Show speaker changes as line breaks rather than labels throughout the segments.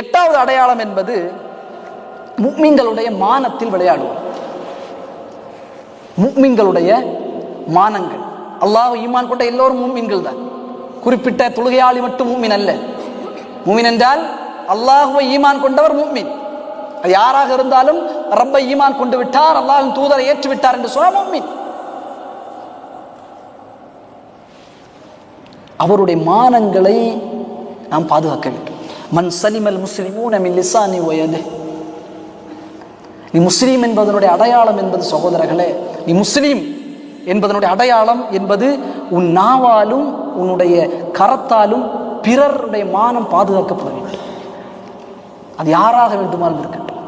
எட்டாவது அடையாளம் என்பது முக்மீன்களுடைய மானத்தில் விளையாடுவோம். முக்மீன்களுடைய மானங்கள். அல்லாஹ் ஈமான் கொண்ட எல்லோரும் மூமீன்கள் தான். குறிப்பிட்ட தொழுகையாளி மட்டும் மூமின் அல்ல. மூமின் என்றால் அல்லாஹுவை ஈமான் கொண்டவர் மூமின் அது யாராக இருந்தாலும் ரப்பை ஈமான் கொண்டு விட்டார் அல்லாஹின் தூதரை ஏற்று விட்டார் என்று சொன்ன மூமின் அவருடைய மானங்களை நாம் பாதுகாக்க வேண்டும். மன் சலிமல் முஸ்லிமூன மின் லிசானி வயது. நீ முஸ்லீம் என்பதனுடைய அடையாளம் என்பது சகோதரர்களே நீ முஸ்லீம் என்பதனுடைய அடையாளம் என்பது உன் நாவாலும் உன்னுடைய கரத்தாலும் பிறருடைய மானம் பாதுகாக்கப்பட வேண்டும். அது யாராக வேண்டுமானாலும் இருக்கட்டும்.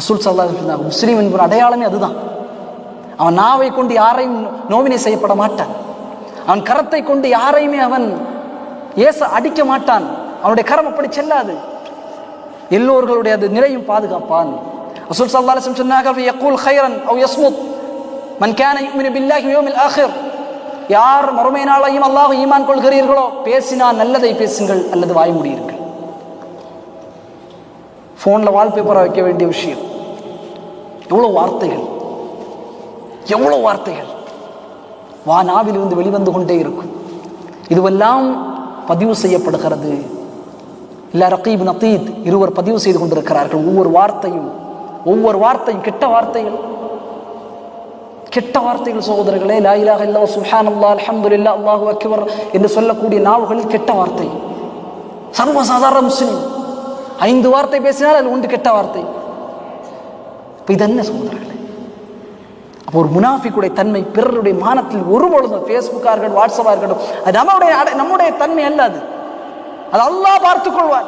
அசுல் சல்லா சொன்னாங்க முஸ்லீம் என்பது அடையாளமே அதுதான். அவன் நாவை கொண்டு யாரையும் நோவினை செய்யப்பட மாட்டான். அவன் கரத்தை கொண்டு யாரையுமே அவன் ஏச அடிக்க மாட்டான். அவனுடைய கரம் அப்படி செல்லாது. எல்லோர்களுடைய அது நிலையும் பாதுகாப்பான். ரசூல் ஸல்லல்லாஹு அலைஹி வஸல்லம் ஹைரன் யக்கூல் கைரன் அவ் யஸ்முத். மன் கேன யுமினு பில்லாஹி வ ஆஹிர். யார் மறுமை நாளையும் அல்லாஹ் ஈமான் கொள்கிறீர்களோ பேசினால் நல்லதை பேசுங்கள் அல்லது வாய் மூடியிருங்கள் ஃபோனில் வால்பேப்பரை வைக்க வேண்டிய விஷயம். எவ்வளோ வார்த்தைகள். எவ்வளோ வார்த்தைகள். வா நாவிலிருந்து வெளிவந்து கொண்டே இருக்கும். இதுவெல்லாம் பதிவு செய்யப்படுகிறது. இல்லை ரகீப் நத்தீத் இருவர் பதிவு செய்து கொண்டிருக்கிறார்கள். ஒவ்வொரு வார்த்தையும் ஒவ்வொரு வார்த்தையும் கெட்ட வார்த்தைகள். கெட்ட வார்த்தைகள் சகோதரர்களே லா இலாஹ இல்லா அலமது இல்லா அல்லாஹு அக்கிவர் என்று சொல்லக்கூடிய நாவுகளில் கெட்ட வார்த்தை. சர்வசாதாரண முஸ்லிம். ஐந்து வார்த்தை பேசினால் அது உண்டு கெட்ட வார்த்தை. இப்போ இது என்ன சகோதரர்கள்? அப்போ ஒரு முனாஃபிக்குடைய தன்மை பிறருடைய மானத்தில் ஒரு பொழுதும் ஃபேஸ்புக்காக இருக்கட்டும் வாட்ஸ்அப்பாக இருக்கட்டும் அது நம்முடைய அடை- நம்முடைய தன்மை அல்ல அது. அது அல்லாஹ் பார்த்து கொள்வார்.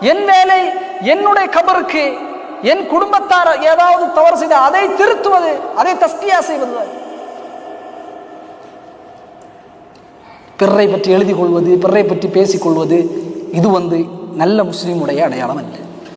என் வேலை என்னுடைய கபருக்கு என் குடும்பத்தார் ஏதாவது தவறு செய்தால் அதை திருத்துவது அதை தஸ்கியா செய்வது. பிறரை பற்றி எழுதி கொள்வது பிறரை பற்றி பேசிக்கொள்வது இது வந்து நல்ல முஸ்லீமுடைய அடையாளம் அல்ல.